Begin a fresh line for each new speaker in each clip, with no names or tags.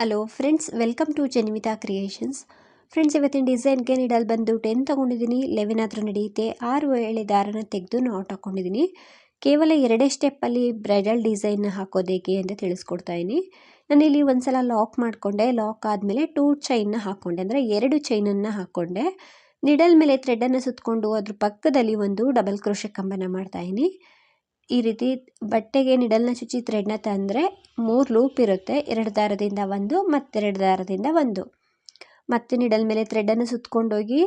Hello friends welcome to Janimita creations friends ಇವತ್ತಿನ ಡಿಸೈನ್ಗೆ needle ಬಂದು ಟೆನ್ ತೊಗೊಂಡಿದ್ದೀನಿ. ಲೆವೆನ್ ಆದರೂ ನಡೆಯುತ್ತೆ. ಆರು ಎಳೆ ದಾರನ ತೆಗೆದು ನಾಟ್ ಹಾಕ್ಕೊಂಡಿದ್ದೀನಿ ಕೇವಲ ಎರಡೇ ಸ್ಟೆಪ್ಪಲ್ಲಿ ಬ್ರೈಡಲ್ ಡಿಸೈನ್ ಹಾಕೋದು ಅಂತ ತಿಳಿಸ್ಕೊಡ್ತಾ ಇದ್ದೀನಿ ನಾನಿಲ್ಲಿ ಒಂದು ಸಲ ಲಾಕ್ ಮಾಡಿಕೊಂಡೆ. ಲಾಕ್ ಆದಮೇಲೆ ಟೂ ಚೈನ್ನ ಹಾಕ್ಕೊಂಡೆ ಅಂದರೆ ಎರಡು ಚೈನನ್ನು ಹಾಕ್ಕೊಂಡೆ ನಿಡಲ್ ಮೇಲೆ ಥ್ರೆಡನ್ನು ಸುತ್ತಕೊಂಡು ಅದ್ರ ಪಕ್ಕದಲ್ಲಿ ಒಂದು ಡಬಲ್ ಕ್ರೋಶೆ ಕಂಬನ ಮಾಡ್ತಾಯಿದ್ದೀನಿ ಈ ರೀತಿ ಬಟ್ಟೆಗೆ ನಿಡಲ್ನ ಚುಚ್ಚಿ ಥ್ರೆಡ್ನ ತಂದರೆ ಮೂರು ಲೂಪ್ ಇರುತ್ತೆ. ಎರಡು ದಾರದಿಂದ ಒಂದು ಮತ್ತೆರಡು ದಾರದಿಂದ ಒಂದು. ಮತ್ತೆ ನಿಡಲ್ ಮೇಲೆ ಥ್ರೆಡನ್ನು ಸುತ್ತಕೊಂಡೋಗಿ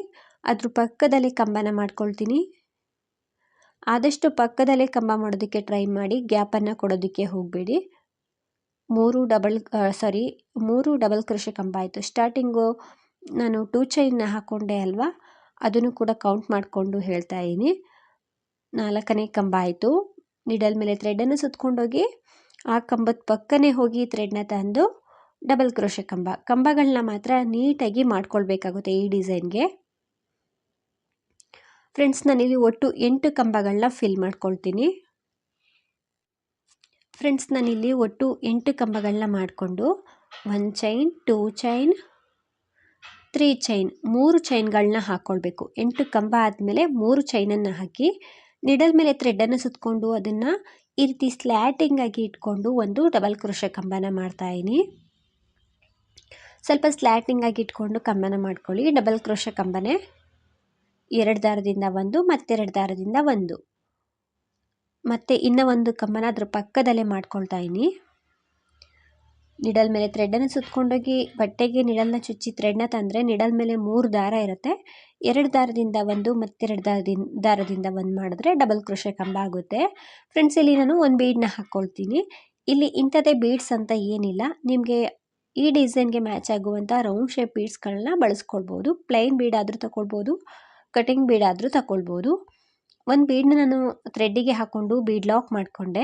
ಅದ್ರ ಪಕ್ಕದಲ್ಲಿ ಕಂಬನ ಮಾಡ್ಕೊಳ್ತೀನಿ. ಆದಷ್ಟು ಪಕ್ಕದಲ್ಲೇ ಕಂಬ ಮಾಡೋದಕ್ಕೆ ಟ್ರೈ ಮಾಡಿ ಗ್ಯಾಪನ್ನು ಕೊಡೋದಕ್ಕೆ ಹೋಗಬೇಡಿ. ಮೂರು ಡಬಲ್ ಸಾರಿ ಮೂರು ಡಬಲ್ ಕೃಷಿ ಕಂಬ ಆಯಿತು. ಸ್ಟಾರ್ಟಿಂಗು ನಾನು ಟೂ ಚೈನ್ನ ಹಾಕ್ಕೊಂಡೆ ಅಲ್ವಾ? ಅದನ್ನು ಕೂಡ ಕೌಂಟ್ ಮಾಡಿಕೊಂಡು ಹೇಳ್ತಾ ಇದ್ದೀನಿ. ನಾಲ್ಕನೇ ಕಂಬ ಆಯಿತು. ನಿಡಲ್ ಮೇಲೆ ಥ್ರೆಡನ್ನು ಸುತ್ಕೊಂಡೋಗಿ ಆ ಕಂಬದ ಪಕ್ಕನೇ ಹೋಗಿ ಥ್ರೆಡ್ನ ತಂದು ಡಬಲ್ ಕ್ರೋಶೆ ಕಂಬ. ಕಂಬಗಳನ್ನ ಮಾತ್ರ ನೀಟಾಗಿ ಮಾಡ್ಕೊಳ್ಬೇಕಾಗುತ್ತೆ ಈ ಡಿಸೈನ್ಗೆ ಫ್ರೆಂಡ್ಸ್ ನಾನಿಲ್ಲಿ ಒಟ್ಟು ಎಂಟು ಕಂಬಗಳನ್ನ ಫಿಲ್ ಮಾಡ್ಕೊಳ್ತೀನಿ. ಫ್ರೆಂಡ್ಸ್ ನಾನಿಲ್ಲಿ ಒಟ್ಟು ಎಂಟು ಕಂಬಗಳನ್ನ ಮಾಡಿಕೊಂಡು one chain two chain three chain ಮೂರು ಚೈನ್ಗಳನ್ನ ಹಾಕ್ಕೊಳ್ಬೇಕು ಎಂಟು ಕಂಬ ಆದಮೇಲೆ ಮೂರು ಚೈನನ್ನು ಹಾಕಿ ನಿಡಲ್ ಮೇಲೆ ಥ್ರೆಡ್ಡನ್ನು ಸುತ್ತಕೊಂಡು ಅದನ್ನು ಈ ರೀತಿ ಸ್ಲ್ಯಾಟಿಂಗಾಗಿ ಇಟ್ಕೊಂಡು ಒಂದು ಡಬಲ್ ಕ್ರೋಶ ಕಂಬನ ಮಾಡ್ತಾಯಿದ್ದೀನಿ ಸ್ವಲ್ಪ ಸ್ಲ್ಯಾಟಿಂಗ್ ಆಗಿ ಇಟ್ಕೊಂಡು ಕಂಬನ ಮಾಡ್ಕೊಳ್ಳಿ. ಡಬಲ್ ಕ್ರೋಶ ಕಂಬನೆ ಎರಡು ದಾರದಿಂದ ಒಂದು, ಮತ್ತೆರಡು ದಾರದಿಂದ ಒಂದು. ಮತ್ತು ಇನ್ನೂ ಒಂದು ಕಂಬನ ಅದ್ರ ಪಕ್ಕದಲ್ಲೇ ಮಾಡ್ಕೊಳ್ತಾ ಇದ್ದೀನಿ. ನಿಡಲ್ ಮೇಲೆ ಥ್ರೆಡನ್ನು ಸುತ್ತಕೊಂಡೋಗಿ ಬಟ್ಟೆಗೆ ನಿಡಲ್ನ ಚುಚ್ಚಿ ಥ್ರೆಡ್ನ ತಂದರೆ ನಿಡಲ್ ಮೇಲೆ ಮೂರು ದಾರ ಇರುತ್ತೆ. ಎರಡು ದಾರದಿಂದ ಒಂದು ಮತ್ತೆರಡು ದಾರದಿಂದ ದಾರದಿಂದ ಒಂದು ಮಾಡಿದ್ರೆ ಡಬಲ್ ಕ್ರೋಶೆ ಕಂಬ ಆಗುತ್ತೆ. ಫ್ರೆಂಡ್ಸ್ ಇಲ್ಲಿ ನಾನು ಒಂದು ಬೀಡನ್ನ ಹಾಕ್ಕೊಳ್ತೀನಿ ಇಲ್ಲಿ ಇಂಥದ್ದೇ ಬೀಡ್ಸ್ ಅಂತ ಏನಿಲ್ಲ. ನಿಮಗೆ ಈ ಡಿಸೈನ್ಗೆ ಮ್ಯಾಚ್ ಆಗುವಂಥ ರೌಂಡ್ ಶೇಪ್ ಬೀಡ್ಸ್ಗಳನ್ನ ಬಳಸ್ಕೊಳ್ಬೋದು. ಪ್ಲೈನ್ ಬೀಡ್ ಆದರೂ ತಗೊಳ್ಬೋದು ಕಟಿಂಗ್ ಬೀಡ್ ಆದರೂ ತಗೊಳ್ಬೋದು ಒಂದು ಬೀಡನ್ನ ನಾನು ಥ್ರೆಡ್ಡಿಗೆ ಹಾಕ್ಕೊಂಡು ಬೀಡ್ ಲಾಕ್ ಮಾಡಿಕೊಂಡೆ.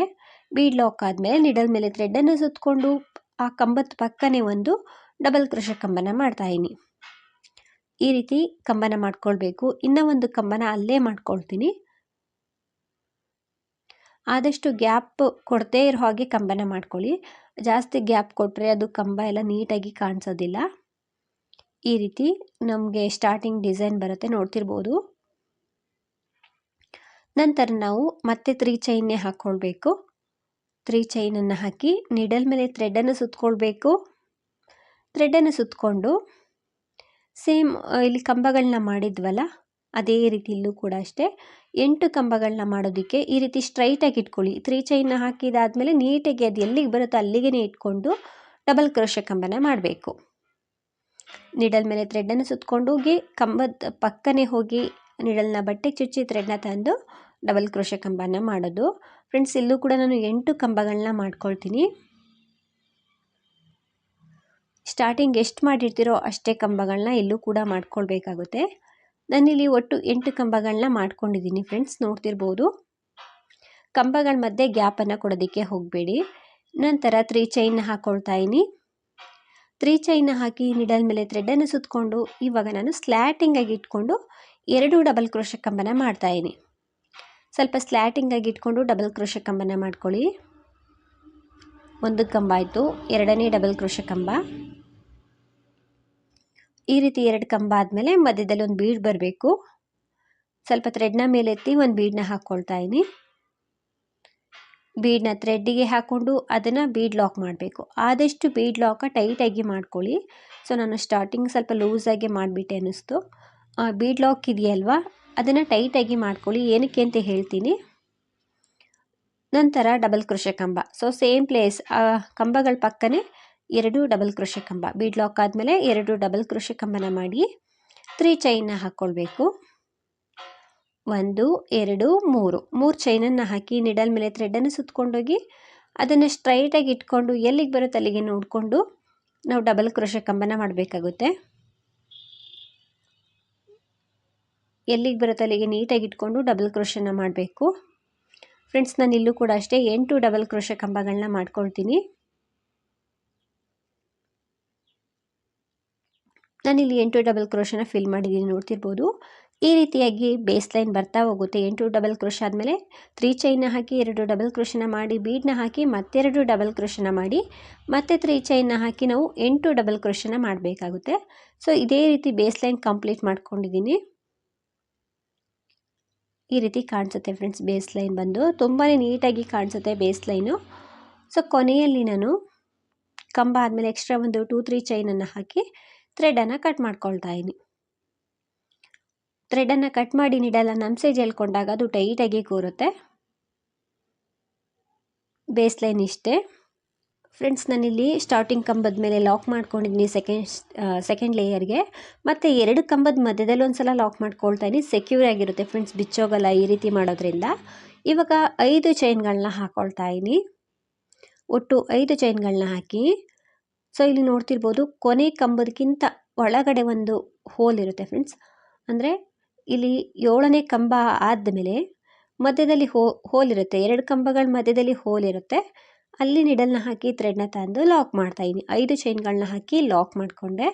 ಬೀಡ್ ಲಾಕ್ ಆದಮೇಲೆ ನಿಡಲ್ ಮೇಲೆ ಥ್ರೆಡ್ಡನ್ನು ಸುತ್ತಕೊಂಡು ಆ ಕಂಬದ ಪಕ್ಕನೇ ಒಂದು ಡಬಲ್ ಕ್ರೋಶ ಕಂಬನ ಮಾಡ್ತಾಯಿನಿ ಈ ರೀತಿ ಕಂಬನ ಮಾಡ್ಕೊಳ್ಬೇಕು. ಇನ್ನೂ ಒಂದು ಕಂಬನ ಅಲ್ಲೇ ಮಾಡ್ಕೊಳ್ತೀನಿ. ಆದಷ್ಟು ಗ್ಯಾಪ್ ಕೊಡದೇ ಇರೋ ಹಾಗೆ ಕಂಬನ ಮಾಡ್ಕೊಳ್ಳಿ. ಜಾಸ್ತಿ ಗ್ಯಾಪ್ ಕೊಟ್ಟರೆ ಅದು ಕಂಬ ಎಲ್ಲ ನೀಟಾಗಿ ಕಾಣಿಸೋದಿಲ್ಲ. ಈ ರೀತಿ ನಮಗೆ ಸ್ಟಾರ್ಟಿಂಗ್ ಡಿಸೈನ್ ಬರುತ್ತೆ, ನೋಡ್ತಿರ್ಬೋದು. ನಂತರ ನಾವು ಮತ್ತೆ ತ್ರೀ ಚೈನ್ನೇ ಹಾಕ್ಕೊಳ್ಬೇಕು ತ್ರೀ ಚೈನನ್ನು ಹಾಕಿ ನಿಡಲ್ ಮೇಲೆ ಥ್ರೆಡನ್ನು ಸುತ್ತಕೊಳ್ಬೇಕು ಥ್ರೆಡನ್ನು ಸುತ್ತಕೊಂಡು ಸೇಮ್ ಇಲ್ಲಿ ಕಂಬಗಳನ್ನ ಮಾಡಿದ್ವಲ್ಲ, ಅದೇ ರೀತಿ ಇಲ್ಲೂ ಕೂಡ ಅಷ್ಟೇ. ಎಂಟು ಕಂಬಗಳನ್ನ ಮಾಡೋದಕ್ಕೆ ಈ ರೀತಿ ಸ್ಟ್ರೈಟಾಗಿ ಇಟ್ಕೊಳ್ಳಿ. ತ್ರೀ ಚೈನ್ನ ಹಾಕಿದಾದಮೇಲೆ ನೀಟಾಗಿ ಅದು ಎಲ್ಲಿಗೆ ಬರುತ್ತೋ ಅಲ್ಲಿಗೆ ಇಟ್ಕೊಂಡು ಡಬಲ್ ಕ್ರೋಶ ಕಂಬನ ಮಾಡಬೇಕು. ನಿಡಲ್ ಮೇಲೆ ಥ್ರೆಡನ್ನು ಸುತ್ತಕೊಂಡು ಹೋಗಿ, ಕಂಬದ ಪಕ್ಕನೆ ಹೋಗಿ ನಿಡಲ್ನ ಬಟ್ಟೆ ಚುಚ್ಚಿ ಥ್ರೆಡ್ನ ತಂದು ಡಬಲ್ ಕ್ರೋಶ ಕಂಬನ ಮಾಡೋದು. ಫ್ರೆಂಡ್ಸ್ ಇಲ್ಲೂ ಕೂಡ ನಾನು ಎಂಟು ಕಂಬಗಳನ್ನ ಮಾಡ್ಕೊಳ್ತೀನಿ. ಸ್ಟಾರ್ಟಿಂಗ್ ಎಷ್ಟು ಮಾಡಿರ್ತೀರೋ ಅಷ್ಟೇ ಕಂಬಗಳನ್ನ ಇಲ್ಲೂ ಕೂಡ ಮಾಡ್ಕೊಳ್ಬೇಕಾಗುತ್ತೆ. ನಾನಿಲ್ಲಿ ಒಟ್ಟು ಎಂಟು ಕಂಬಗಳನ್ನ ಮಾಡ್ಕೊಂಡಿದ್ದೀನಿ ಫ್ರೆಂಡ್ಸ್ ನೋಡ್ತಿರ್ಬೋದು. ಕಂಬಗಳ ಮಧ್ಯೆ ಗ್ಯಾಪನ್ನು ಕೊಡೋದಕ್ಕೆ ಹೋಗಬೇಡಿ. ನಂತರ ತ್ರೀ ಚೈನ್ನ ಹಾಕ್ಕೊಳ್ತಾ ಇದ್ದೀನಿ ತ್ರೀ ಚೈನ್ನ ಹಾಕಿ ನಿಡಲ್ ಮೇಲೆ ಥ್ರೆಡನ್ನು ಸುತ್ತಕೊಂಡು ಇವಾಗ ನಾನು ಸ್ಲ್ಯಾಟಿಂಗಾಗಿ ಇಟ್ಕೊಂಡು ಎರಡು ಡಬಲ್ ಕ್ರೋಶ ಕಂಬನ ಮಾಡ್ತಾಯಿದ್ದೀನಿ ಸ್ವಲ್ಪ ಸ್ಲ್ಯಾಟಿಂಗಾಗಿ ಇಟ್ಕೊಂಡು ಡಬಲ್ ಕ್ರೋಶ ಕಂಬನ ಮಾಡ್ಕೊಳ್ಳಿ. ಒಂದು ಕಂಬ ಆಯಿತು, ಎರಡನೇ ಡಬಲ್ ಕ್ರೋಶ ಕಂಬ. ಈ ರೀತಿ ಎರಡು ಕಂಬ ಆದಮೇಲೆ ಮಧ್ಯದಲ್ಲಿ ಒಂದು ಬೀಡ್ ಬರಬೇಕು. ಸ್ವಲ್ಪ ಥ್ರೆಡ್ನ ಮೇಲೆ ಎತ್ತಿ ಒಂದು ಬೀಡನ್ನ ಹಾಕ್ಕೊಳ್ತಾ ಇದ್ದೀನಿ. ಬೀಡನ್ನ ಥ್ರೆಡ್ಡಿಗೆ ಹಾಕ್ಕೊಂಡು ಅದನ್ನು ಬೀಡ್ ಲಾಕ್ ಮಾಡಬೇಕು. ಆದಷ್ಟು ಬೀಡ್ ಲಾಕ ಟೈಟಾಗಿ ಮಾಡ್ಕೊಳ್ಳಿ. ಸೊ ನಾನು ಸ್ಟಾರ್ಟಿಂಗ್ ಸ್ವಲ್ಪ ಲೂಸಾಗಿ ಮಾಡಿಬಿಟ್ಟೆ ಅನ್ನಿಸ್ತು. ಬೀಡ್ ಲಾಕ್ ಇದೆಯಲ್ವಾ? ಅದನ್ನು ಟೈಟಾಗಿ ಮಾಡ್ಕೊಳ್ಳಿ. ಏನಕ್ಕೆ ಅಂತ ಹೇಳ್ತೀನಿ. ನಂತರ ಡಬಲ್ ಕೃಷಿ ಕಂಬ. ಸೊ ಸೇಮ್ ಪ್ಲೇಸ್ ಕಂಬಗಳ ಪಕ್ಕನೇ ಎರಡು ಡಬಲ್ ಕ್ರೋಶೆ ಕಂಬ. ಬೀಡ್ ಲಾಕ್ ಆದಮೇಲೆ ಎರಡು ಡಬಲ್ ಕ್ರೋಶೆ ಕಂಬನ ಮಾಡಿ ತ್ರೀ ಚೈನ್ನ ಹಾಕ್ಕೊಳ್ಬೇಕು ಒಂದು, ಎರಡು, ಮೂರು. ಮೂರು ಚೈನನ್ನು ಹಾಕಿ ನಿಡಲ್ ಮೇಲೆ ಥ್ರೆಡನ್ನು ಸುತ್ತಕೊಂಡೋಗಿ ಅದನ್ನು ಸ್ಟ್ರೈಟಾಗಿ ಇಟ್ಕೊಂಡು ಎಲ್ಲಿಗೆ ಬರುತ್ತೆ ಅಲ್ಲಿಗೆ ನೋಡಿಕೊಂಡು ನಾವು ಡಬಲ್ ಕ್ರೋಶೆ ಕಂಬನ ಮಾಡಬೇಕಾಗುತ್ತೆ. ಎಲ್ಲಿಗೆ ಬರುತ್ತೆ ಅಲ್ಲಿಗೆ ನೀಟಾಗಿ ಇಟ್ಕೊಂಡು ಡಬಲ್ ಕ್ರೋಶನ ಮಾಡಬೇಕು. ಫ್ರೆಂಡ್ಸ್ ನಾನು ಇಲ್ಲೂ ಕೂಡ ಅಷ್ಟೇ ಎಂಟು ಡಬಲ್ ಕ್ರೋಶ ಕಂಬಗಳನ್ನ ಮಾಡ್ಕೊಳ್ತೀನಿ. ನಾನಿಲ್ಲಿ ಎಂಟು ಡಬಲ್ ಕ್ರೋಶನ ಫಿಲ್ ಮಾಡಿದ್ದೀನಿ, ನೋಡ್ತಿರ್ಬೋದು. ಈ ರೀತಿಯಾಗಿ ಬೇಸ್ ಲೈನ್ ಬರ್ತಾ ಹೋಗುತ್ತೆ. ಎಂಟು ಡಬಲ್ ಕ್ರೋಶ ಆದಮೇಲೆ ತ್ರೀ ಚೈನ್ನ ಹಾಕಿ ಎರಡು ಡಬಲ್ ಕ್ರೋಶನ ಮಾಡಿ ಬೀಡ್ನ ಹಾಕಿ ಮತ್ತೆರಡು ಡಬಲ್ ಕ್ರೋಶನ ಮಾಡಿ, ಮತ್ತೆ ತ್ರೀ ಚೈನ್ನ ಹಾಕಿ ನಾವು ಎಂಟು ಡಬಲ್ ಕ್ರೋಶನ ಮಾಡಬೇಕಾಗುತ್ತೆ. ಸೊ ಇದೇ ರೀತಿ ಬೇಸ್ ಲೈನ್ ಕಂಪ್ಲೀಟ್ ಮಾಡ್ಕೊಂಡಿದ್ದೀನಿ. ಈ ರೀತಿ ಕಾಣಿಸುತ್ತೆ ಫ್ರೆಂಡ್ಸ್ ಬೇಸ್ ಲೈನ್ ಬಂದು. ತುಂಬಾ ನೀಟಾಗಿ ಕಾಣಿಸುತ್ತೆ ಬೇಸ್ ಲೈನು ಸೊ ಕೊನೆಯಲ್ಲಿ ನಾನು ಕಂಬ ಆದಮೇಲೆ ಎಕ್ಸ್ಟ್ರಾ ಒಂದು ಟೂ ತ್ರೀ ಚೈನನ್ನು ಹಾಕಿ ಥ್ರೆಡನ್ನು ಕಟ್ ಮಾಡ್ಕೊಳ್ತಾ ಇದ್ದೀನಿ. ಥ್ರೆಡನ್ನು ಕಟ್ ಮಾಡಿ ನೀಡಲ್ಲ ಸೈಜ್ ಹೇಳ್ಕೊಂಡಾಗ ಅದು ಟೈಟಾಗಿ ಕೂರುತ್ತೆ. ಬೇಸ್ ಲೈನ್ ಇಷ್ಟೇ. ಫ್ರೆಂಡ್ಸ್, ನಾನಿಲ್ಲಿ ಸ್ಟಾರ್ಟಿಂಗ್ ಕಂಬದ ಮೇಲೆ ಲಾಕ್ ಮಾಡ್ಕೊಂಡಿದ್ದೀನಿ ಸೆಕೆಂಡ್ ಸೆಕೆಂಡ್ ಲೇಯರ್ಗೆ. ಮತ್ತು ಎರಡು ಕಂಬದ ಮಧ್ಯದಲ್ಲಿ ಒಂದು ಸಲ ಲಾಕ್ ಮಾಡ್ಕೊಳ್ತಾ ಇದ್ದೀನಿ. ಸೆಕ್ಯೂರ್ ಆಗಿರುತ್ತೆ ಫ್ರೆಂಡ್ಸ್, ಬಿಚ್ಚೋಗಲ್ಲ ಈ ರೀತಿ ಮಾಡೋದ್ರಿಂದ. ಇವಾಗ ಐದು ಚೈನ್ಗಳನ್ನ ಹಾಕ್ಕೊಳ್ತಾ ಇದ್ದೀನಿ. ಒಟ್ಟು ಐದು ಚೈನ್ಗಳನ್ನ ಹಾಕಿ ಸೊ ಇಲ್ಲಿ ನೋಡ್ತಿರ್ಬೋದು ಕೊನೆ ಕಂಬದಕ್ಕಿಂತ ಒಳಗಡೆ ಒಂದು ಹೋಲ್ ಇರುತ್ತೆ ಫ್ರೆಂಡ್ಸ್ ಅಂದರೆ ಇಲ್ಲಿ ಏಳನೇ ಕಂಬ ಆದಮೇಲೆ ಮಧ್ಯದಲ್ಲಿ ಹೋ ಹೋಲ್ ಇರುತ್ತೆ. ಎರಡು ಕಂಬಗಳ ಮಧ್ಯದಲ್ಲಿ ಹೋಲ್ ಇರುತ್ತೆ. ಅಲ್ಲಿ ನಿಡಲ್ನ ಹಾಕಿ ಥ್ರೆಡ್ನ ತಂದು ಲಾಕ್ ಮಾಡ್ತಾಯಿದ್ದೀನಿ ಐದು ಚೈನ್ಗಳನ್ನ ಹಾಕಿ ಲಾಕ್ ಮಾಡಿಕೊಂಡೆ.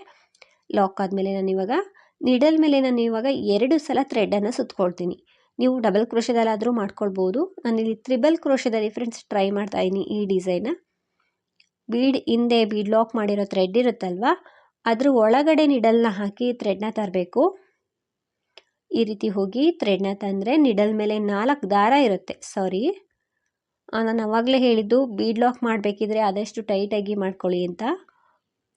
ಲಾಕ್ ಆದಮೇಲೆ ನಾನು ಇವಾಗ ನಿಡಲ್ ಮೇಲೆ ನಾನು ಇವಾಗ ಎರಡು ಸಲ ಥ್ರೆಡನ್ನು ಸುತ್ಕೊಳ್ತೀನಿ. ನೀವು ಡಬಲ್ ಕ್ರೋಶದಲ್ಲಾದರೂ ಮಾಡ್ಕೊಳ್ಬೋದು. ನಾನಿಲ್ಲಿ ತ್ರಿಬಲ್ ಕ್ರೋಶದಲ್ಲಿ ಫ್ರೆಂಡ್ಸ್ ಟ್ರೈ ಮಾಡ್ತಾಯಿದ್ದೀನಿ ಈ ಡಿಸೈನ ಬೀಡ್ ಹಿಂದೆ ಬೀಡ್ ಲಾಕ್ ಮಾಡಿರೋ ಥ್ರೆಡ್ ಇರುತ್ತಲ್ವ? ಅದ್ರ ಒಳಗಡೆ ನಿಡಲ್ನ ಹಾಕಿ ಥ್ರೆಡ್ನ ತರಬೇಕು. ಈ ರೀತಿ ಹೋಗಿ ಥ್ರೆಡ್ನ ತಂದರೆ ನಿಡಲ್ ಮೇಲೆ ನಾಲ್ಕು ದಾರ ಇರುತ್ತೆ. ಸಾರಿ. ನಾನು ಅವಾಗಲೇ ಹೇಳಿದ್ದು ಬೀಡ್ ಲಾಕ್ ಮಾಡಬೇಕಿದ್ರೆ ಆದಷ್ಟು ಟೈಟಾಗಿ ಮಾಡ್ಕೊಳ್ಳಿ ಅಂತ.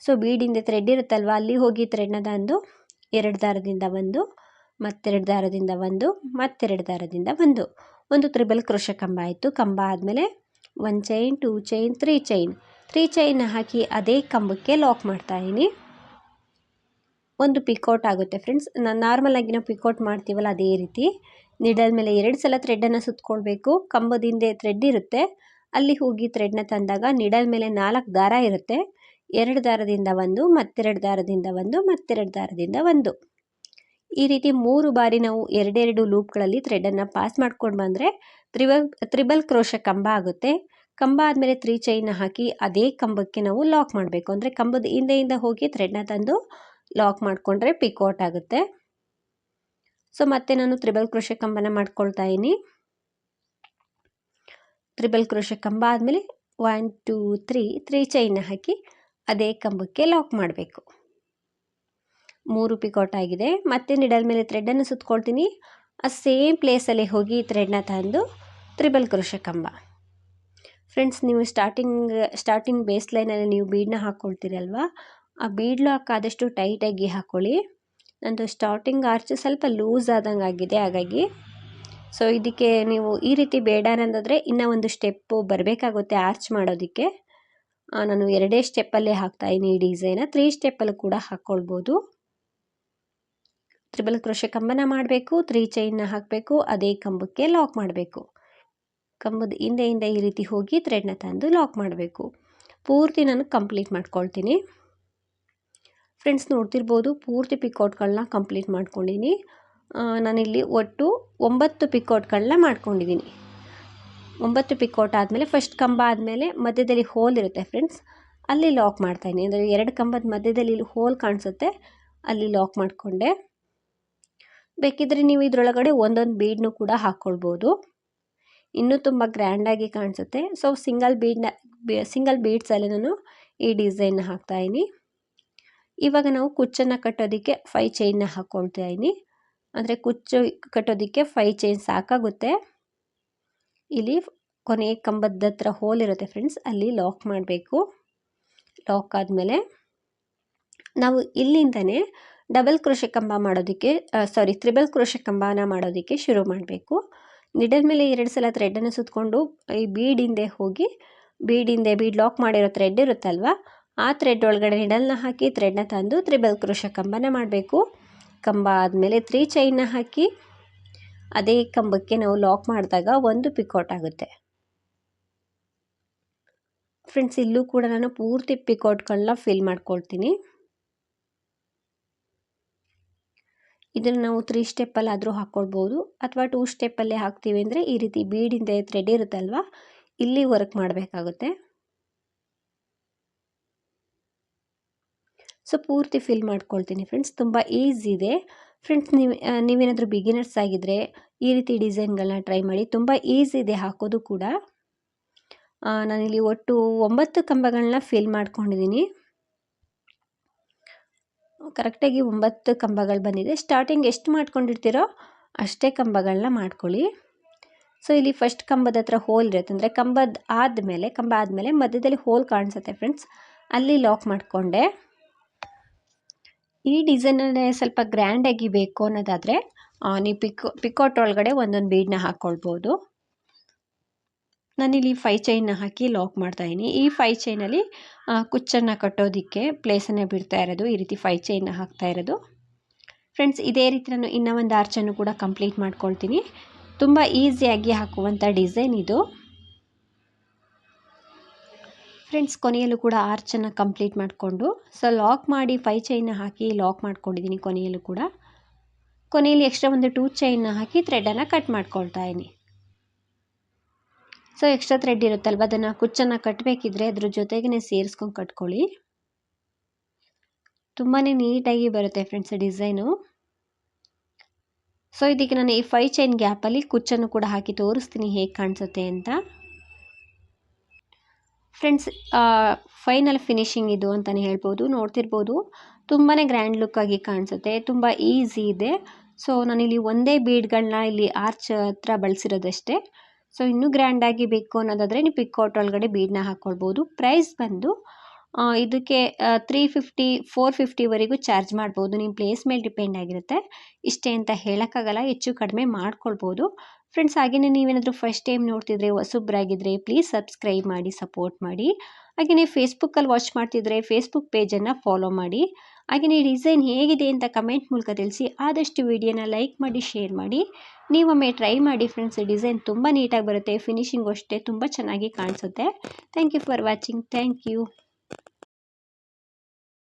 ಸೊ ಬೀಡಿಂದ ಥ್ರೆಡ್ ಇರುತ್ತಲ್ವ? ಅಲ್ಲಿ ಹೋಗಿ ಥ್ರೆಡ್ನ ತಂದು ಎರಡು ದಾರದಿಂದ ಒಂದು, ಮತ್ತೆರಡು ದಾರದಿಂದ ಒಂದು, ಮತ್ತೆರಡು ದಾರದಿಂದ ಒಂದು. ಒಂದು ತ್ರಿಬಲ್ ಕೃಷ ಕಂಬ ಆಯಿತು. ಕಂಬ ಆದಮೇಲೆ one chain two chain three chain three chain ಹಾಕಿ ಅದೇ ಕಂಬಕ್ಕೆ ಲಾಕ್ ಮಾಡ್ತಾ ಇದ್ದೀನಿ ಒಂದು ಪಿಕೌಟ್ ಆಗುತ್ತೆ ಫ್ರೆಂಡ್ಸ್. ನಾನು ನಾರ್ಮಲ್ ಆಗಿ ನಾವು ಪಿಕೌಟ್ ಮಾಡ್ತೀವಲ್ಲ ಅದೇ ರೀತಿ. ನಿಡಲ್ ಮೇಲೆ ಎರಡು ಸಲ ಥ್ರೆಡ್ಡನ್ನು ಸುತ್ತಕೊಳ್ಬೇಕು ಕಂಬದ ಹಿಂದೆ ಥ್ರೆಡ್ ಇರುತ್ತೆ. ಅಲ್ಲಿ ಹೋಗಿ ಥ್ರೆಡ್ನ ತಂದಾಗ ನಿಡಲ್ ಮೇಲೆ ನಾಲ್ಕು ದಾರ ಇರುತ್ತೆ. ಎರಡು ದಾರದಿಂದ ಒಂದು, ಮತ್ತೆರಡು ದಾರದಿಂದ ಒಂದು, ಮತ್ತೆರಡು ದಾರದಿಂದ ಒಂದು. ಈ ರೀತಿ ಮೂರು ಬಾರಿ ನಾವು ಎರಡೆರಡು ಲೂಪ್ಗಳಲ್ಲಿ ಥ್ರೆಡನ್ನು ಪಾಸ್ ಮಾಡ್ಕೊಂಡು ಬಂದರೆ ತ್ರಿಬಲ್ ತ್ರಿಬಲ್ ಕ್ರೋಶ ಕಂಬ ಆಗುತ್ತೆ. ಕಂಬ ಆದಮೇಲೆ ತ್ರೀ ಚೈನ್ನ ಹಾಕಿ ಅದೇ ಕಂಬಕ್ಕೆ ನಾವು ಲಾಕ್ ಮಾಡಬೇಕು. ಅಂದರೆ ಕಂಬದ ಹಿಂದೆಯಿಂದ ಹೋಗಿ ಥ್ರೆಡ್ನ ತಂದು ಲಾಕ್ ಮಾಡಿಕೊಂಡ್ರೆ ಪಿಕೌಟ್ ಆಗುತ್ತೆ. ಸೊ ಮತ್ತೆ ನಾನು ತ್ರಿಬಲ್ ಕೃಷಿ ಕಂಬನ ಮಾಡ್ಕೊಳ್ತಾ ಇದ್ದೀನಿ. ತ್ರಿಬಲ್ ಕೃಷಿ ಕಂಬ ಆದಮೇಲೆ ಒನ್ ಟೂ ತ್ರೀ ತ್ರೀ ಚೈನ್ನ ಹಾಕಿ ಅದೇ ಕಂಬಕ್ಕೆ ಲಾಕ್ ಮಾಡಬೇಕು. ಮೂರು ಪಿಕೌಟ್ ಆಗಿದೆ. ಮತ್ತೆ ನಿಡಲ್ ಮೇಲೆ ಥ್ರೆಡನ್ನು ಸುತ್ಕೊಳ್ತೀನಿ. ಆ ಸೇಮ್ ಪ್ಲೇಸಲ್ಲಿ ಹೋಗಿ ಥ್ರೆಡ್ನ ತಂದು ತ್ರಿಬಲ್ ಕೃಷಿ ಕಂಬ. ಫ್ರೆಂಡ್ಸ್ ನೀವು ಸ್ಟಾರ್ಟಿಂಗ್ ಸ್ಟಾರ್ಟಿಂಗ್ ಬೇಸ್ ಲೈನಲ್ಲಿ ನೀವು ಬೀಡನ್ನ ಹಾಕ್ಕೊಳ್ತೀರಲ್ವ ಆ ಬೀಡ್ ಲಾಕ್ ಆದಷ್ಟು ಟೈಟಾಗಿ ಹಾಕ್ಕೊಳ್ಳಿ ನಂದು ಸ್ಟಾರ್ಟಿಂಗ್ ಆರ್ಚ್ ಸ್ವಲ್ಪ ಲೂಸ್ ಆದಂಗೆ ಆಗಿದೆ ಹಾಗಾಗಿ. ಸೊ ಇದಕ್ಕೆ ನೀವು ಈ ರೀತಿ ಬೇಡ ಅನ್ನೋದಾದರೆ ಇನ್ನೂ ಒಂದು ಸ್ಟೆಪ್ಪು ಬರಬೇಕಾಗುತ್ತೆ ಆರ್ಚ್ ಮಾಡೋದಕ್ಕೆ. ನಾನು ಎರಡೇ ಸ್ಟೆಪ್ಪಲ್ಲೇ ಹಾಕ್ತಾಯಿದ್ದೀನಿ ಈ ಡಿಸೈನ ತ್ರೀ ಸ್ಟೆಪ್ಪಲ್ಲಿ ಕೂಡ ಹಾಕ್ಕೊಳ್ಬೋದು ತ್ರಿಬಲ್ ಕ್ರೋಶ ಕಂಬನ ಮಾಡಬೇಕು ತ್ರೀ ಚೈನ್ನ ಹಾಕಬೇಕು, ಅದೇ ಕಂಬಕ್ಕೆ ಲಾಕ್ ಮಾಡಬೇಕು. ಕಂಬದ ಹಿಂದೆ ಹಿಂದೆ ಈ ರೀತಿ ಹೋಗಿ ಥ್ರೆಡ್ನ ತಂದು ಲಾಕ್ ಮಾಡಬೇಕು. ಪೂರ್ತಿ ನಾನು ಕಂಪ್ಲೀಟ್ ಮಾಡ್ಕೊಳ್ತೀನಿ. ಫ್ರೆಂಡ್ಸ್ ನೋಡ್ತಿರ್ಬೋದು, ಪೂರ್ತಿ ಪಿಕೌಟ್ಗಳನ್ನ ಕಂಪ್ಲೀಟ್ ಮಾಡ್ಕೊಂಡಿನಿ. ನಾನಿಲ್ಲಿ ಒಟ್ಟು ಒಂಬತ್ತು ಪಿಕೌಟ್ಗಳನ್ನ ಮಾಡ್ಕೊಂಡಿದ್ದೀನಿ ಒಂಬತ್ತು ಪಿಕೌಟ್ ಆದಮೇಲೆ ಫಸ್ಟ್ ಕಂಬ ಆದಮೇಲೆ ಮಧ್ಯದಲ್ಲಿ ಹೋಲ್ ಇರುತ್ತೆ ಫ್ರೆಂಡ್ಸ್ ಅಲ್ಲಿ ಲಾಕ್ ಮಾಡ್ತಾಯಿದ್ದೀನಿ ಅಂದರೆ ಎರಡು ಕಂಬದ ಮಧ್ಯದಲ್ಲಿ ಹೋಲ್ ಕಾಣಿಸುತ್ತೆ. ಅಲ್ಲಿ ಲಾಕ್ ಮಾಡಿಕೊಂಡೆ. ಬೇಕಿದ್ರೆ ನೀವು ಇದರೊಳಗಡೆ ಒಂದೊಂದು ಬೀಡ್ನು ಕೂಡ ಹಾಕ್ಕೊಳ್ಬೋದು ಇನ್ನೂ ತುಂಬ ಗ್ರ್ಯಾಂಡಾಗಿ ಕಾಣಿಸುತ್ತೆ. ಸೊ ಸಿಂಗಲ್ ಬೀಡ್ನ ಸಿಂಗಲ್ ಬೀಡ್ಸಲ್ಲಿ ನಾನು ಈ ಡಿಸೈನ್ನ ಹಾಕ್ತಾಯಿದ್ದೀನಿ ಇವಾಗ ನಾವು ಕುಚ್ಚನ್ನು ಕಟ್ಟೋದಕ್ಕೆ ಫೈ ಚೈನ್ನ ಹಾಕ್ಕೊಳ್ತಾ ಇದ್ದೀನಿ. ಅಂದರೆ ಕುಚ್ಚು ಕಟ್ಟೋದಕ್ಕೆ ಫೈ ಚೈನ್ ಸಾಕಾಗುತ್ತೆ. ಇಲ್ಲಿ ಕೊನೆ ಕಂಬದ ಹತ್ರ ಹೋಲ್ ಇರುತ್ತೆ ಫ್ರೆಂಡ್ಸ್ ಅಲ್ಲಿ ಲಾಕ್ ಮಾಡಬೇಕು. ಲಾಕ್ ಆದಮೇಲೆ ನಾವು ಇಲ್ಲಿಂದನೇ ಡಬಲ್ ಕೃಷಿ ಕಂಬ ಮಾಡೋದಕ್ಕೆ ಸಾರಿ ತ್ರಿಬಲ್ ಕೃಷಿ ಕಂಬನ ಮಾಡೋದಕ್ಕೆ ಶುರು ಮಾಡಬೇಕು. ನಿಡಲ್ ಮೇಲೆ ಎರಡು ಸಲ ಥ್ರೆಡನ್ನು ಸುತ್ತಕೊಂಡು ಈ ಬೀಡಿಂದೆ ಹೋಗಿ ಬೀಡಿಂದೆ ಬೀಡ್ ಲಾಕ್ ಮಾಡಿರೋ ಥ್ರೆಡ್ ಇರುತ್ತಲ್ವ? ಆ ಥ್ರೆಡ್ ಒಳಗಡೆ ನಿಡಲ್ನ ಹಾಕಿ ಥ್ರೆಡ್ನ ತಂದು ತ್ರಿಬಲ್ ಕ್ರೋಶ ಕಂಬನ ಮಾಡಬೇಕು. ಕಂಬ ಆದಮೇಲೆ ತ್ರೀ ಚೈನ್ನ ಹಾಕಿ ಅದೇ ಕಂಬಕ್ಕೆ ನಾವು ಲಾಕ್ ಮಾಡಿದಾಗ ಒಂದು ಪಿಕೌಟ್ ಆಗುತ್ತೆ. ಫ್ರೆಂಡ್ಸ್ ಇಲ್ಲೂ ಕೂಡ ನಾನು ಪೂರ್ತಿ ಪಿಕೌಟ್ಗಳನ್ನ ಫಿಲ್ ಮಾಡ್ಕೊಳ್ತೀನಿ. ಇದನ್ನು ನಾವು ತ್ರೀ ಸ್ಟೆಪ್ಪಲ್ಲಾದರೂ ಹಾಕ್ಕೊಳ್ಬೋದು ಅಥವಾ ಟೂ ಸ್ಟೆಪ್ಪಲ್ಲೇ ಹಾಕ್ತೀವಿ ಅಂದರೆ ಈ ರೀತಿ ಬೀಡಿಂದ ಥ್ರೆಡ್ ಇರುತ್ತಲ್ವ ಇಲ್ಲಿ ವರ್ಕ್ ಮಾಡಬೇಕಾಗುತ್ತೆ. ಸೊ ಪೂರ್ತಿ ಫಿಲ್ ಮಾಡ್ಕೊಳ್ತೀನಿ ಫ್ರೆಂಡ್ಸ್ ತುಂಬ ಈಸಿ ಇದೆ. ಫ್ರೆಂಡ್ಸ್ ನೀವು ನೀವೇನಾದರೂ ಬಿಗಿನರ್ಸ್ ಆಗಿದ್ದರೆ ಈ ರೀತಿ ಡಿಸೈನ್ಗಳನ್ನ ಟ್ರೈ ಮಾಡಿ. ತುಂಬ ಈಸಿ ಇದೆ ಹಾಕೋದು ಕೂಡ. ನಾನಿಲ್ಲಿ ಒಟ್ಟು ಒಂಬತ್ತು ಕಂಬಗಳನ್ನ ಫಿಲ್ ಮಾಡ್ಕೊಂಡಿದ್ದೀನಿ ಕರೆಕ್ಟಾಗಿ ಒಂಬತ್ತು ಕಂಬಗಳು ಬಂದಿದೆ. ಸ್ಟಾರ್ಟಿಂಗ್ ಎಷ್ಟು ಮಾಡ್ಕೊಂಡಿರ್ತೀರೋ ಅಷ್ಟೇ ಕಂಬಗಳನ್ನ ಮಾಡ್ಕೊಳ್ಳಿ. ಸೊ, ಇಲ್ಲಿ ಫಸ್ಟ್ ಕಂಬದ ಹತ್ರ ಹೋಲ್ ಇರುತ್ತೆ. ಅಂದರೆ ಕಂಬದ ಆದಮೇಲೆ, ಕಂಬ ಆದಮೇಲೆ ಮಧ್ಯದಲ್ಲಿ ಹೋಲ್ ಕಾಣಿಸುತ್ತೆ ಫ್ರೆಂಡ್ಸ್. ಅಲ್ಲಿ ಲಾಕ್ ಮಾಡಿಕೊಂಡೆ. ಈ ಡಿಸೈನನ್ನೇ ಸ್ವಲ್ಪ ಗ್ರ್ಯಾಂಡಾಗಿ ಬೇಕು ಅನ್ನೋದಾದರೆ ನೀವು ಪಿಕೋ, ಪಿಕೋಟ್ ಒಳಗಡೆ ಒಂದೊಂದು ಬೀಡನ್ನ ಹಾಕ್ಕೊಳ್ಬೋದು ನಾನಿಲ್ಲಿ ಫೈ ಚೈನ್ನ ಹಾಕಿ ಲಾಕ್ ಮಾಡ್ತಾಯಿದ್ದೀನಿ ಈ ಫೈ ಚೈನಲ್ಲಿ ಕುಚ್ಚನ್ನು ಕಟ್ಟೋದಕ್ಕೆ ಪ್ಲೇಸನ್ನೇ ಬಿಡ್ತಾ ಇರೋದು, ಈ ರೀತಿ ಫೈ ಚೈನ್ನ ಹಾಕ್ತಾ ಇರೋದು. ಫ್ರೆಂಡ್ಸ್ ಇದೇ ರೀತಿ ನಾನು ಇನ್ನೂ ಒಂದು ಆರ್ಚನ್ನು ಕೂಡ ಕಂಪ್ಲೀಟ್ ಮಾಡ್ಕೊಳ್ತೀನಿ. ತುಂಬ ಈಸಿಯಾಗಿ ಹಾಕುವಂಥ ಡಿಸೈನ್ ಇದು. ಫ್ರೆಂಡ್ಸ್ ಕೊನೆಯಲ್ಲೂ ಕೂಡ ಆರ್ಚನ್ನು ಕಂಪ್ಲೀಟ್ ಮಾಡಿಕೊಂಡು ಸೊ ಲಾಕ್ ಮಾಡಿ ಫೈ ಚೈನ್ನ ಹಾಕಿ ಲಾಕ್ ಮಾಡ್ಕೊಂಡಿದ್ದೀನಿ ಕೊನೆಯಲ್ಲೂ ಕೂಡ. ಕೊನೆಯಲ್ಲಿ ಎಕ್ಸ್ಟ್ರಾ ಒಂದು ಟೂ ಚೈನ್ನ ಹಾಕಿ ಥ್ರೆಡನ್ನು ಕಟ್ ಮಾಡ್ಕೊಳ್ತಾ ಇದ್ದೀನಿ. ಸೊ ಎಕ್ಸ್ಟ್ರಾ ಥ್ರೆಡ್ ಇರುತ್ತಲ್ವ? ಅದನ್ನು ಕುಚ್ಚನ್ನು ಕಟ್ಟಬೇಕಿದ್ರೆ ಅದ್ರ ಜೊತೆಗೇ ಸೇರಿಸ್ಕೊಂಡು ಕಟ್ಕೊಳ್ಳಿ. ತುಂಬಾ ನೀಟಾಗಿ ಬರುತ್ತೆ ಫ್ರೆಂಡ್ಸ್ ಡಿಸೈನು ಸೊ ಇದಕ್ಕೆ ನಾನು ಈ ಫೈವ್ ಚೈನ್ ಗ್ಯಾಪಲ್ಲಿ ಕುಚ್ಚನ್ನು ಕೂಡ ಹಾಕಿ ತೋರಿಸ್ತೀನಿ ಹೇಗೆ ಕಾಣಿಸುತ್ತೆ ಅಂತ. ಫ್ರೆಂಡ್ಸ್ ಫೈನಲ್ ಫಿನಿಶಿಂಗ್ ಇದು ಅಂತಲೇ ಹೇಳ್ಬೋದು. ನೋಡ್ತಿರ್ಬೋದು. ತುಂಬಾ ಗ್ರ್ಯಾಂಡ್ ಲುಕ್ಕಾಗಿ ಕಾಣಿಸುತ್ತೆ. ತುಂಬ ಈಸಿ ಇದೆ. ಸೊ ನಾನಿಲ್ಲಿ ಒಂದೇ ಬೀಡ್ಗಳನ್ನ ಇಲ್ಲಿ ಆರ್ಚ್ ಹತ್ರ ಬಳಸಿರೋದಷ್ಟೇ. ಸೊ ಇನ್ನೂ ಗ್ರ್ಯಾಂಡಾಗಿ ಬೇಕು ಅನ್ನೋದಾದರೆ ನೀವು ಪಿಕ್ಔಟ್ ಒಳಗಡೆ ಬೀಡನ್ನ ಹಾಕ್ಕೊಳ್ಬೋದು ಪ್ರೈಸ್ ಬಂದು ಇದಕ್ಕೆ ತ್ರೀ ಫಿಫ್ಟಿ ಫೋರ್ ಫಿಫ್ಟಿವರೆಗೂ ಚಾರ್ಜ್ ಮಾಡ್ಬೋದು. ನಿಮ್ಮ ಪ್ಲೇಸ್ ಮೇಲೆ ಡಿಪೆಂಡ್ ಆಗಿರುತ್ತೆ. ಇಷ್ಟೇ ಅಂತ ಹೇಳೋಕ್ಕಾಗಲ್ಲ, ಹೆಚ್ಚು ಕಡಿಮೆ ಮಾಡ್ಕೊಳ್ಬೋದು. ಫ್ರೆಂಡ್ಸ್ ಹಾಗೆಯೇ ನೀವೇನಾದರೂ ಫಸ್ಟ್ ಟೈಮ್ ನೋಡ್ತಿದ್ರೆ ಹೊಸಬ್ರಾಗಿದ್ದರೆ ಪ್ಲೀಸ್ ಸಬ್ಸ್ಕ್ರೈಬ್ ಮಾಡಿ ಸಪೋರ್ಟ್ ಮಾಡಿ. ಹಾಗೆಯೇ ಫೇಸ್ಬುಕ್ಕಲ್ಲಿ ವಾಚ್ ಮಾಡ್ತಿದ್ರೆ ಫೇಸ್ಬುಕ್ ಪೇಜನ್ನು ಫಾಲೋ ಮಾಡಿ. ಹಾಗೆಯೇ ಡಿಸೈನ್ ಹೇಗಿದೆ ಅಂತ ಕಮೆಂಟ್ ಮೂಲಕ ತಿಳಿಸಿ. ಆದಷ್ಟು ವಿಡಿಯೋನ ಲೈಕ್ ಮಾಡಿ ಶೇರ್ ಮಾಡಿ. ನೀವೊಮ್ಮೆ ಟ್ರೈ ಮಾಡಿ ಫ್ರೆಂಡ್ಸ್ ಡಿಸೈನ್ ತುಂಬ ನೀಟಾಗಿ ಬರುತ್ತೆ. ಫಿನಿಶಿಂಗ್ ಅಷ್ಟೇ ತುಂಬ ಚೆನ್ನಾಗಿ ಕಾಣಿಸುತ್ತೆ. Thank you for watching thank you